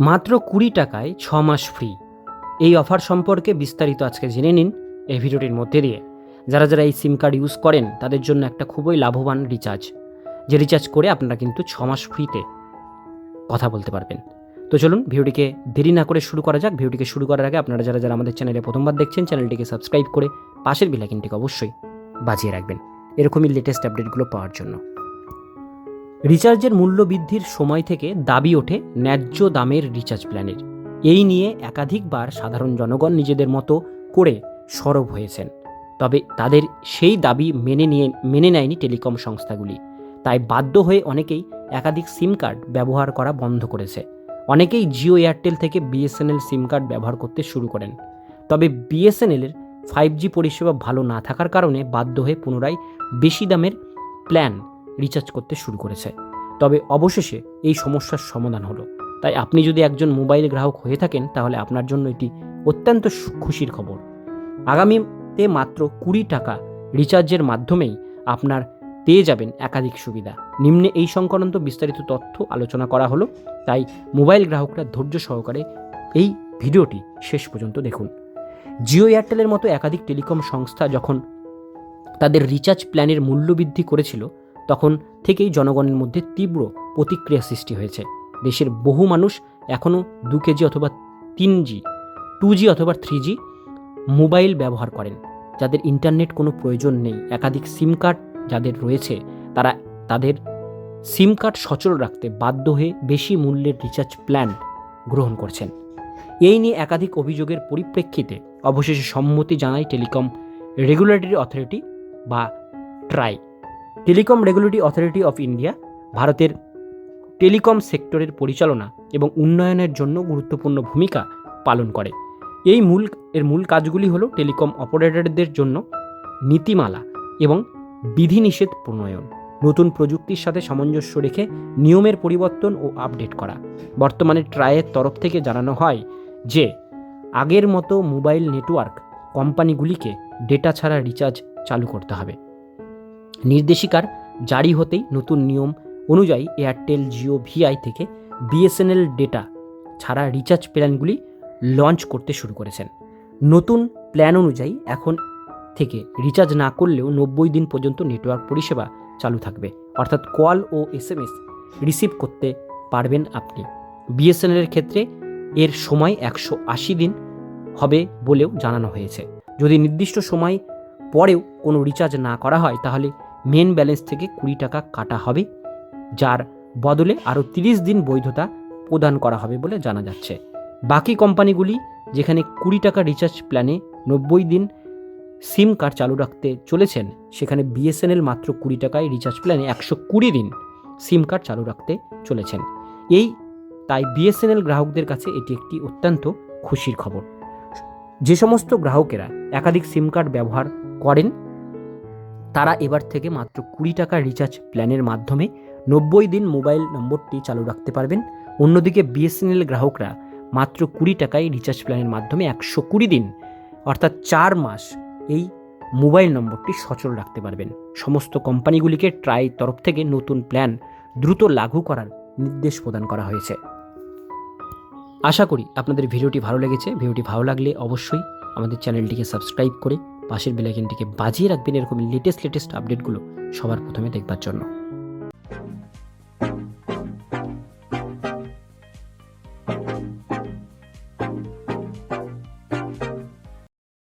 মাত্র কুড়ি টাকায় ছ মাস ফ্রি এই অফার সম্পর্কে বিস্তারিত আজকে জেনে নিন এই ভিডিওটির মধ্যে দিয়ে। যারা যারা এই সিম কার্ড ইউজ করেন, তাদের জন্য একটা খুবই লাভবান রিচার্জ যে রিচার্জ করে আপনারা কিন্তু ছ মাস ফ্রিতে কথা বলতে পারবেন। তো চলুন, ভিডিওটিকে দেরি না করে শুরু করা যাক। ভিডিওটিকে শুরু করার আগে আপনারা যারা যারা আমাদের চ্যানেলে প্রথমবার দেখছেন চ্যানেলটিকে সাবস্ক্রাইব করে পাশের বিলাকিনটিকে অবশ্যই বাজিয়ে রাখবেন। এরকমই লেটেস্ট আপডেটগুলো পাওয়ার জন্য। রিচার্জের মূল্য বৃদ্ধির সময় থেকে দাবি ওঠে ন্যায্য দামের রিচার্জ প্ল্যানের। এই নিয়ে একাধিকবার সাধারণ জনগণ নিজেদের মতো করে সরব হয়েছেন। তবে তাদের সেই দাবি মেনে নিয়ে, মেনে নেয়নি টেলিকম সংস্থাগুলি। তাই বাধ্য হয়ে অনেকেই একাধিক সিম কার্ড ব্যবহার করা বন্ধ করেছে। অনেকেই জিও এয়ারটেল থেকে বিএসএনএল সিম কার্ড ব্যবহার করতে শুরু করেন। তবে বিএসএনএলের ফাইভ জি পরিষেবা ভালো না থাকার কারণে বাধ্য হয়ে পুনরায় বেশি দামের প্ল্যান রিচার্জ করতে শুরু করেছে। তবে অবশেষে এই সমস্যার সমাধান হলো। তাই আপনি যদি একজন মোবাইল গ্রাহক হয়ে থাকেন, তাহলে আপনার জন্য এটি অত্যন্ত খুশির খবর। আগামীতে মাত্র কুড়ি টাকা রিচার্জের মাধ্যমেই আপনার পেয়ে যাবেন একাধিক সুবিধা। নিম্নে এই সংক্রান্ত বিস্তারিত তথ্য আলোচনা করা হলো, তাই মোবাইল গ্রাহকরা ধৈর্য সহকারে এই ভিডিওটি শেষ পর্যন্ত দেখুন। জিও এয়ারটেলের মতো একাধিক টেলিকম সংস্থা যখন তাদের রিচার্জ প্ল্যানের মূল্য বৃদ্ধি করেছিল তখন থেকেই জনগণের মধ্যে তীব্র প্রতিক্রিয়া সৃষ্টি হয়েছে। দেশের বহু মানুষ এখনও দু কেজি অথবা তিন জি, টু জি অথবা থ্রি জি মোবাইল ব্যবহার করেন। যাদের ইন্টারনেট কোনো প্রয়োজন নেই, একাধিক সিম কার্ড যাদের রয়েছে, তারা তাদের সিম কার্ড সচল রাখতে বাধ্য হয়ে বেশি মূল্যের রিচার্জ প্ল্যান গ্রহণ করছেন। এই নিয়ে একাধিক অভিযোগের পরিপ্রেক্ষিতে অবশেষে সম্মতি জানায় টেলিকম রেগুলেটরি অথরিটি বা TRAI. Telecom regulatory authority of India, ভারতের টেলিকম সেক্টরের পরিচালনা এবং উন্নয়নের জন্য গুরুত্বপূর্ণ ভূমিকা পালন করে। এই মূল, এর মূল কাজগুলি হলো টেলিকম অপারেটরদের জন্য নীতিমালা এবং বিধিনিষেধ প্রণয়ন, নতুন প্রযুক্তির সাথে সামঞ্জস্য রেখে নিয়মের পরিবর্তন ও আপডেট করা। বর্তমানে ট্রায়ের তরফ থেকে জানানো হয় যে, আগের মতো মোবাইল নেটওয়ার্ক কোম্পানিগুলিকে ডেটা ছাড়া রিচার্জ চালু করতে হবে। নির্দেশিকার জারি হতেই নতুন নিয়ম অনুযায়ী এয়ারটেল জিও ভিআই থেকে বিএসএনএল ডেটা ছাড়া রিচার্জ প্ল্যানগুলি লঞ্চ করতে শুরু করেছেন। নতুন প্ল্যান অনুযায়ী এখন থেকে রিচার্জ না করলেও নব্বই দিন পর্যন্ত নেটওয়ার্ক পরিষেবা চালু থাকবে। অর্থাৎ কল ও এস এম এস রিসিভ করতে পারবেন আপনি। বিএসএনএলের ক্ষেত্রে এর সময় একশো আশি দিন হবে বলেও জানানো হয়েছে। যদি নির্দিষ্ট সময় পরেও কোনো রিচার্জ না করা হয়, তাহলে মেন ব্যালেন্স থেকে কুড়ি টাকা কাটা হবে, যার বদলে আরও তিরিশ দিন বৈধতা প্রদান করা হবে বলে জানা যাচ্ছে। বাকি কোম্পানিগুলি, যেখানে কুড়ি টাকা রিচার্জ প্ল্যানে নব্বই দিন সিম কার্ড চালু রাখতে চলেছেন, সেখানে বিএসএনএল মাত্র কুড়ি টাকায় রিচার্জ প্ল্যানে একশো কুড়ি দিন সিম কার্ড চালু রাখতে চলেছেন। এই, তাই বিএসএনএল গ্রাহকদের কাছে এটি একটি অত্যন্ত খুশির খবর। যে সমস্ত গ্রাহকেরা একাধিক সিম কার্ড ব্যবহার করেন তারা এবার থেকে মাত্র কুড়ি টাকা রিচার্জ প্ল্যানের মাধ্যমে নব্বই দিন মোবাইল নম্বরটি চালু রাখতে পারবেন। অন্যদিকে বিএসএনএল গ্রাহকরা মাত্র কুড়ি টাকায় রিচার্জ প্ল্যানের মাধ্যমে একশো কুড়ি দিন, অর্থাৎ চার মাস এই মোবাইল নম্বরটি সচল রাখতে পারবেন। সমস্ত কোম্পানিগুলিকে ট্রাই তরফ থেকে নতুন প্ল্যান দ্রুত লাগু করার নির্দেশ প্রদান করা হয়েছে। আশা করি আপনাদের ভিডিওটি ভালো লেগেছে। ভিডিওটি ভালো লাগলে অবশ্যই আমাদের চ্যানেলটিকে সাবস্ক্রাইব করে পাশের বেলাইকেনটিকে বাজিয়ে রাখবেন এরকম লেটেস্ট লেটেস্ট আপডেটগুলো সবার প্রথমে দেখবার জন্য।